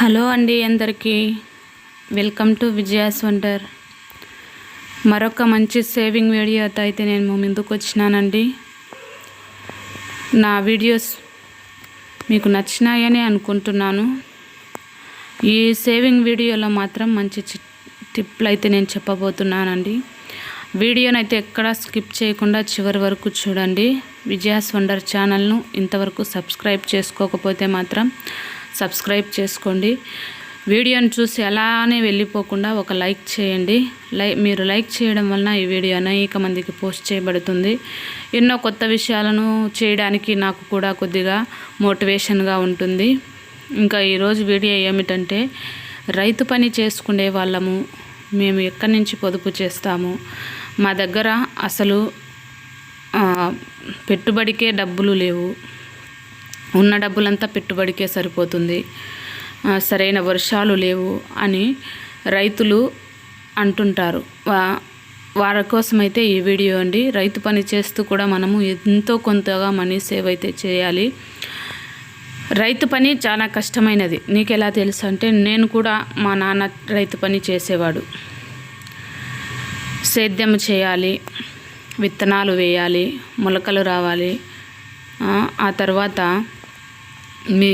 Hello అండి అందరికీ. Welcome to Vijaya's wonder మరొక మంచి సేవింగ్ వీడియోతో అయితే నేను ముందుకు వచ్చినానండి. నా వీడియోస్ మీకు నచ్చినాయని అనుకుంటున్నాను. ఈ సేవింగ్ వీడియోలో మాత్రం మంచి టిప్లు అయితే నేను చెప్పబోతున్నానండి. వీడియోనైతే ఎక్కడా స్కిప్ చేయకుండా చివరి వరకు చూడండి. విజయాస్ వండర్ ఛానల్ను ఇంతవరకు సబ్స్క్రైబ్ చేసుకోకపోతే మాత్రం సబ్స్క్రైబ్ చేసుకోండి. వీడియోని చూసి అలానే వెళ్ళిపోకుండా ఒక లైక్ చేయండి. లై మీరు లైక్ చేయడం వలన ఈ వీడియో అనేక మందికి పోస్ట్ చేయబడుతుంది. ఎన్నో కొత్త విషయాలను చేయడానికి నాకు కూడా కొద్దిగా మోటివేషన్గా ఉంటుంది. ఇంకా ఈరోజు వీడియో ఏమిటంటే రైతు పని చేసుకునే వాళ్ళము మేము ఎక్కడి నుంచి పొదుపు చేస్తాము? మా దగ్గర అసలు పెట్టుబడికే డబ్బులు లేవు. ఉన్న డబ్బులంతా పెట్టుబడికే సరిపోతుంది. సరైన వర్షాలు లేవు అని రైతులు అంటుంటారు. వా- వారి కోసమైతే ఈ వీడియో అండి. రైతు పని చేస్తూ కూడా మనము ఎంతో కొంతగా మనీ సేవ్ అయితే చేయాలి. రైతు పని చాలా కష్టమైనది. నీకు ఎలా తెలుసు అంటే నేను కూడా మా నాన్న రైతు పని చేసేవాడు. సేద్యం చేయాలి విత్తనాలు వేయాలి మొలకలు రావాలి. ఆ తర్వాత మీ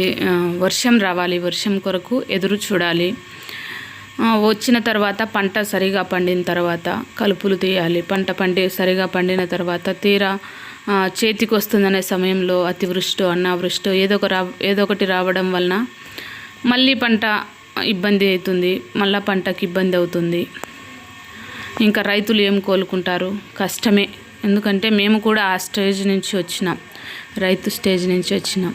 వర్షం రావాలి వర్షం కొరకు ఎదురు చూడాలి. వచ్చిన తర్వాత పంట సరిగా పండిన తర్వాత కలుపులు తీయాలి. పంట పండి సరిగా పండిన తర్వాత తీరా చేతికి వస్తుందనే సమయంలో అతివృష్టి అనావృష్టి ఏదో ఒక రా ఏదో ఒకటి రావడం వలన మళ్ళీ పంట ఇబ్బంది అవుతుంది. మళ్ళీ పంటకి ఇబ్బంది అవుతుంది. ఇంకా రైతులు ఏం కోలుకుంటారు? కష్టమే. ఎందుకంటే మేము కూడా ఆ స్టేజ్ నుంచి వచ్చినాం. రైతు స్టేజ్ నుంచి వచ్చినాం.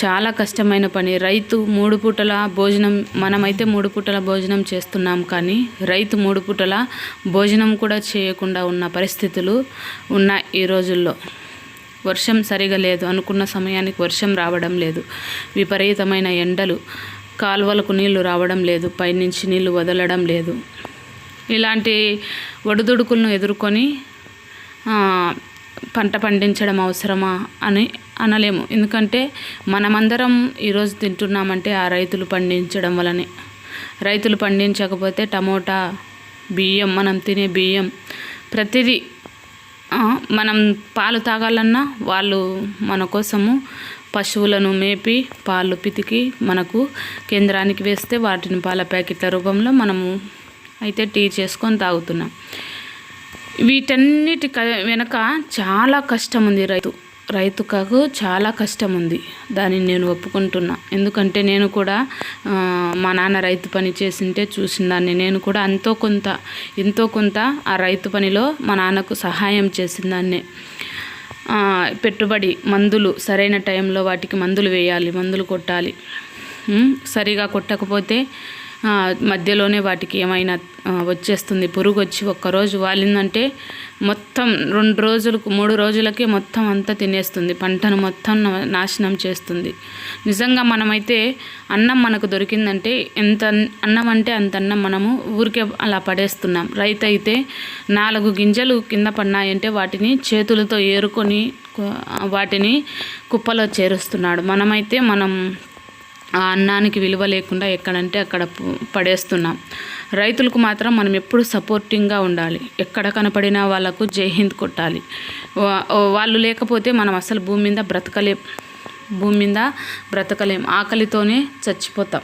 చాలా కష్టమైన పని. రైతు మూడు పూటల భోజనం మనమైతే మూడు పూటల భోజనం చేస్తున్నాం కానీ రైతు మూడు పూటల భోజనం కూడా చేయకుండా ఉన్న పరిస్థితులు ఉన్నాయి ఈ రోజుల్లో. వర్షం సరిగా లేదు అనుకున్న సమయానికి వర్షం రావడం లేదు. విపరీతమైన ఎండలు కాలువలకు నీళ్ళు రావడం లేదు పైనుంచి నీళ్ళు వదలడం లేదు. ఇలాంటి ఒడిదుడుకులను ఎదుర్కొని పంట పండించడం అవసరమా అని అనలేము. ఎందుకంటే మనమందరం ఈరోజు తింటున్నామంటే ఆ రైతులు పండించడం వలనే రైతులు పండించకపోతే టమోటా బియ్యం మనం తినే బియ్యం ప్రతిదీ మనం పాలు తాగాలన్నా వాళ్ళు మన కోసము పశువులను మేపి పాలు పితికి మనకు కేంద్రానికి వేస్తే వాటిని పాల ప్యాకెట్ల రూపంలో మనము అయితే టీ చేసుకొని తాగుతున్నాం. వీటన్నిటి వెనక చాలా కష్టం ఉంది రైతు. రైతుకు చాలా కష్టం ఉంది దానిని నేను ఒప్పుకుంటున్నా. ఎందుకంటే నేను కూడా మా నాన్న రైతు పని చేసింటే చూసిన దాన్ని నేను కూడా అంతో కొంత ఎంతో కొంత ఆ రైతు పనిలో మా నాన్నకు సహాయం చేసిన దాన్నే. పెట్టుబడి మందులు సరైన టైంలో వాటికి మందులు వేయాలి మందులు కొట్టాలి. సరిగా కొట్టకపోతే మధ్యలోనే వాటికి ఏమైనా వచ్చేస్తుంది. పురుగు వచ్చి ఒక్కరోజు వాలిందంటే మొత్తం రెండు రోజులకు మూడు రోజులకే మొత్తం అంతా తినేస్తుంది. పంటను మొత్తం నాశనం చేస్తుంది. నిజంగా మనమైతే అన్నం మనకు దొరికిందంటే ఎంత అన్నం అంటే అంత అన్నం మనము ఊరికే అలా పడేస్తున్నాం. రైతు అయితే నాలుగు గింజలు కింద పడినాయంటే వాటిని చేతులతో ఏరుకొని వాటిని కుప్పలో చేరుస్తున్నాడు. మనమైతే మనం ఆ అన్నానికి విలువ లేకుండా ఎక్కడంటే అక్కడ పడేస్తున్నాం. రైతులకు మాత్రం మనం ఎప్పుడు సపోర్టింగ్గా ఉండాలి. ఎక్కడ కనపడినా వాళ్ళకు జై హింద్ కొట్టాలి. వా- వాళ్ళు లేకపోతే మనం అసలు భూమి మీద బ్రతకలేం. భూమి మీద బ్రతకలేం. ఆకలితోనే చచ్చిపోతాం.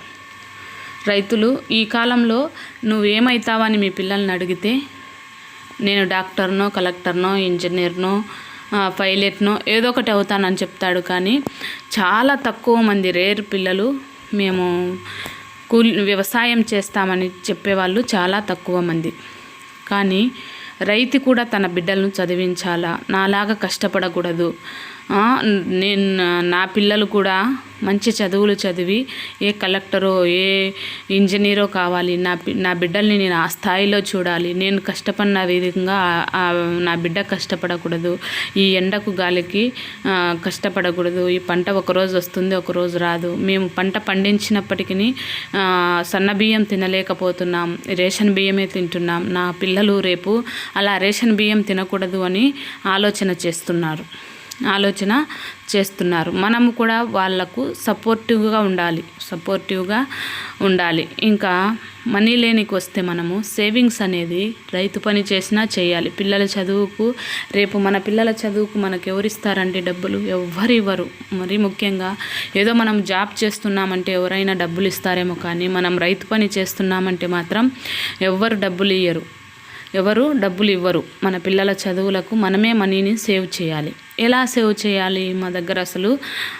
రైతులు ఈ కాలంలో నువ్వేమవుతావని మీ పిల్లల్ని అడిగితే నేను డాక్టర్నో కలెక్టర్నో ఇంజనీర్నో పైలట్నో ఏదో ఒకటి అవుతానని చెప్తాడు కానీ చాలా తక్కువ మంది రేర్ పిల్లలు మేము కూలి వ్యవసాయం చేస్తామని చెప్పేవాళ్ళు చాలా తక్కువ మంది. కానీ రైతు కూడా తన బిడ్డలను చదివించాలా? నాలాగా కష్టపడకూడదు. నేను నా పిల్లలు కూడా మంచి చదువులు చదివి ఏ కలెక్టరో ఏ ఇంజనీరో కావాలి నా నా బిడ్డల్ని నేను ఆ స్థాయిలో చూడాలి. నేను కష్టపడిన విధంగా నా బిడ్డ కష్టపడకూడదు. ఈ ఎండకు గాలికి కష్టపడకూడదు. ఈ పంట ఒక రోజు వస్తుంది ఒకరోజు రాదు. మేము పంట పండించినప్పటికీ సన్న బియ్యం తినలేకపోతున్నాం. రేషన్ బియ్యమే తింటున్నాం. నా పిల్లలు రేపు అలా రేషన్ బియ్యం తినకూడదు అని ఆలోచన చేస్తున్నారు. ఆలోచన చేస్తున్నారు. మనము కూడా వాళ్ళకు సపోర్టివ్గా ఉండాలి. సపోర్టివ్గా ఉండాలి. ఇంకా మనీ లేనికి వస్తే మనము సేవింగ్స్ అనేది రైతు పని చేసినా చేయాలి. పిల్లల చదువుకు రేపు మన పిల్లల చదువుకు మనకు ఎవరిస్తారంటే డబ్బులు ఎవ్వరు ఇవ్వరు. మరి ముఖ్యంగా ఏదో మనం జాబ్ చేస్తున్నామంటే ఎవరైనా డబ్బులు ఇస్తారేమో కానీ మనం రైతు పని చేస్తున్నామంటే మాత్రం ఎవ్వరు డబ్బులు ఇయ్యరు. ఎవరు డబ్బులు ఇవ్వరు. మన పిల్లల చదువులకు మనమే మనీని సేవ్ చేయాలి. ఎలా సేవ్ చేయాలి మా దగ్గర అసలు?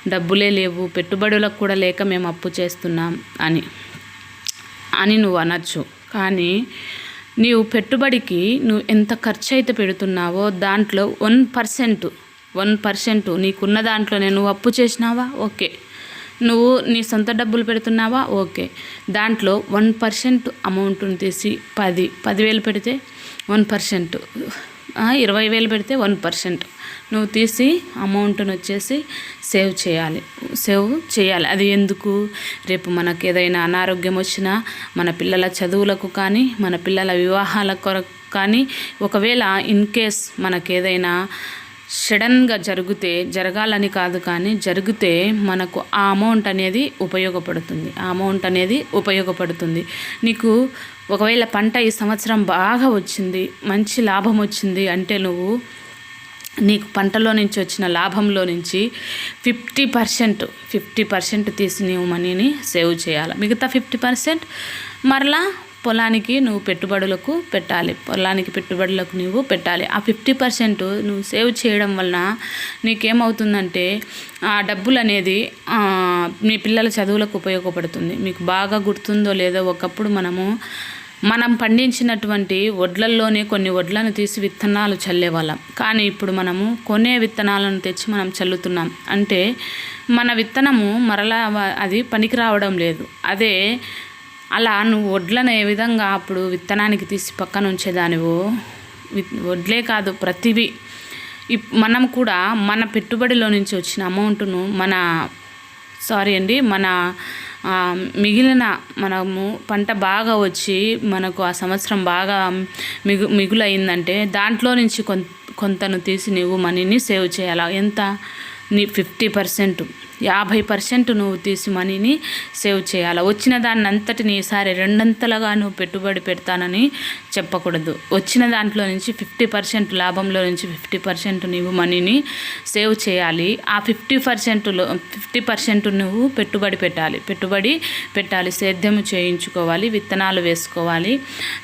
డబ్బులే లేవు పెట్టుబడులకు కూడా లేక మేము అప్పు చేస్తున్నాం అని. అని నువ్వు అనొచ్చు. కానీ నీవు పెట్టుబడికి నువ్వు ఎంత ఖర్చు అయితే పెడుతున్నావో దాంట్లో వన్ పర్సెంట్ వన్ పర్సెంట్ నీకున్న దాంట్లోనే నువ్వు అప్పు చేసినావా? ఓకే. నువ్వు నీ సొంత డబ్బులు పెడుతున్నావా? ఓకే. దాంట్లో వన్ పర్సెంట్ అమౌంట్ని తీసి పది పదివేలు పెడితే వన్ పర్సెంట్. ఇరవై వేలు పెడితే వన్ పర్సెంట్. నువ్వు తీసి అమౌంట్ని వచ్చేసి సేవ్ చేయాలి. సేవ్ చేయాలి. అది ఎందుకు? రేపు మనకు ఏదైనా అనారోగ్యం వచ్చినా మన పిల్లల చదువులకు కానీ మన పిల్లల వివాహాల కొరకు కానీ ఒకవేళ ఇన్ కేస్ మనకు ఏదైనా సడన్గా జరిగితే జరగాలని కాదు కానీ జరిగితే మనకు ఆ అమౌంట్ అనేది ఉపయోగపడుతుంది. ఆ అమౌంట్ అనేది ఉపయోగపడుతుంది. నీకు ఒకవేళ పంట ఈ సంవత్సరం బాగా వచ్చింది మంచి లాభం వచ్చింది అంటే నువ్వు నీకు పంటలో నుంచి వచ్చిన లాభంలో నుంచి ఫిఫ్టీ పర్సెంట్ ఫిఫ్టీ పర్సెంట్ తీసి నీవు మనీని సేవ్ చేయాలి. మిగతా ఫిఫ్టీ పర్సెంట్ మరలా పొలానికి నువ్వు పెట్టుబడులకు పెట్టాలి. పొలానికి పెట్టుబడులకు నువ్వు పెట్టాలి. ఆ ఫిఫ్టీ పర్సెంట్ నువ్వు సేవ్ చేయడం వలన నీకేమవుతుందంటే ఆ డబ్బులు అనేది మీ పిల్లల చదువులకు ఉపయోగపడుతుంది. మీకు బాగా గుర్తుందో లేదో ఒకప్పుడు మనము మనం పండించినటువంటి వడ్లల్లోనే కొన్ని వడ్లను తీసి విత్తనాలు చల్లేవాళ్ళం. కానీ ఇప్పుడు మనము కొనే విత్తనాలను తెచ్చి మనం చల్లుతున్నాం. అంటే మన విత్తనము మరలా అది పనికి రావడం లేదు. అదే అలా నువ్వు వడ్లను ఏ విధంగా అప్పుడు విత్తనానికి తీసి పక్కన ఉంచేదానివో వడ్లే కాదు ప్రతివి మనం కూడా మన పెట్టుబడిలో నుంచి వచ్చిన అమౌంట్ను మన సారీ అండి మన మిగిలిన మనము పంట బాగా వచ్చి మనకు ఆ సంవత్సరం బాగా మిగు మిగులైందంటే దాంట్లో నుంచి కొంత కొంతను తీసి నువ్వు మనీని సేవ్ చేయాలి? ఎంత? నీ ఫిఫ్టీ పర్సెంట్. యాభై పర్సెంట్ నువ్వు తీసి మనీని సేవ్ చేయాలి? వచ్చిన దాన్ని అంతటిని ఈసారి రెండంతలుగా నువ్వు పెట్టుబడి పెడతానని చెప్పకూడదు. వచ్చిన దాంట్లో నుంచి ఫిఫ్టీ పర్సెంట్ లాభంలో నుంచి ఫిఫ్టీ పర్సెంట్ నువ్వు మనీని సేవ్ చేయాలి. ఆ ఫిఫ్టీ పర్సెంట్లో ఫిఫ్టీ పర్సెంట్ నువ్వు పెట్టుబడి పెట్టాలి. పెట్టుబడి పెట్టాలి సేద్యం చేయించుకోవాలి విత్తనాలు వేసుకోవాలి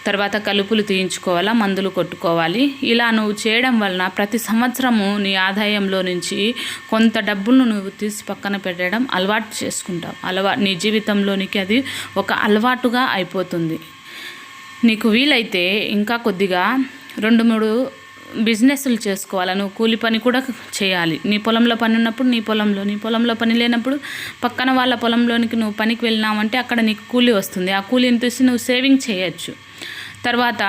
తర్వాత కలుపులు తీయించుకోవాలా మందులు కొట్టుకోవాలి. ఇలా నువ్వు చేయడం వలన ప్రతి సంవత్సరము నీ ఆదాయంలో నుంచి కొంత డబ్బును నువ్వు తీసి పక్క పక్కన పెట్టడం అలవాటు చేసుకుంటాం. అలవా నీ జీవితంలోనికి అది ఒక అలవాటుగా అయిపోతుంది. నీకు వీలైతే ఇంకా కొద్దిగా రెండు మూడు బిజినెస్లు చేసుకోవాలి. నువ్వు కూలి పని కూడా చేయాలి. నీ పొలంలో పని ఉన్నప్పుడు నీ పొలంలో నీ పొలంలో పని లేనప్పుడు పక్కన వాళ్ళ పొలంలోనికి నువ్వు పనికి వెళ్ళినావంటే అక్కడ నీకు కూలి వస్తుంది. ఆ కూలిని తీసి నువ్వు సేవింగ్ చేయొచ్చు. తర్వాత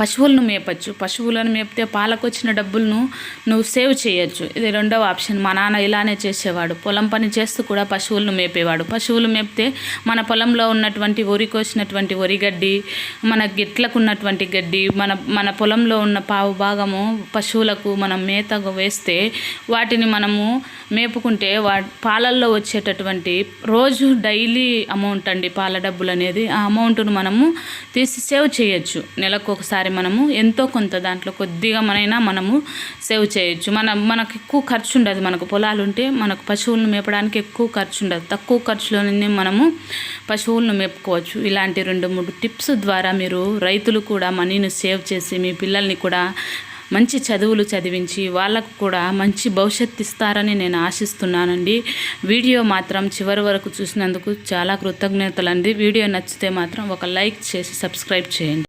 పశువులను మేపచ్చు. పశువులను మేపితే పాలకు వచ్చిన డబ్బులను నువ్వు సేవ్ చేయొచ్చు. ఇది రెండవ ఆప్షన్. మా నాన్న ఇలానే చేసేవాడు. పొలం పని చేస్తూ కూడా పశువులను మేపేవాడు. పశువులు మేపితే మన పొలంలో ఉన్నటువంటి వరి కోసినటువంటి వరి గడ్డి మన గిట్లకు ఉన్నటువంటి గడ్డి మన మన పొలంలో ఉన్న పావు భాగము పశువులకు మనం మేత వేస్తే వాటిని మనము మేపుకుంటే వా పాలల్లో వచ్చేటటువంటి రోజు డైలీ అమౌంట్ అండి పాల డబ్బులు అనేది ఆ అమౌంట్ను మనము తీసి సేవ్ చేయొచ్చు. నెలకు ఒక్కొక్కసారి మనము ఎంతో కొంత దాంట్లో కొద్దిగా మనైనా మనము సేవ్ చేయొచ్చు. మన మనకు ఎక్కువ ఖర్చు ఉండదు మనకు. పొలాలు ఉంటే మనకు పశువులను మేపడానికి ఎక్కువ ఖర్చు ఉండదు. తక్కువ ఖర్చులోనే మనము పశువులను మేపుకోవచ్చు. ఇలాంటి రెండు మూడు టిప్స్ ద్వారా మీరు రైతులు కూడా మనీని సేవ్ చేసి మీ పిల్లల్ని కూడా మంచి చదువులు చదివించి వాళ్ళకు కూడా మంచి భవిష్యత్తు ఇస్తారని నేను ఆశిస్తున్నానండి. వీడియో మాత్రం చివరి వరకు చూసినందుకు చాలా కృతజ్ఞతలండి. వీడియో నచ్చితే మాత్రం ఒక లైక్ చేసి సబ్స్క్రైబ్ చేయండి.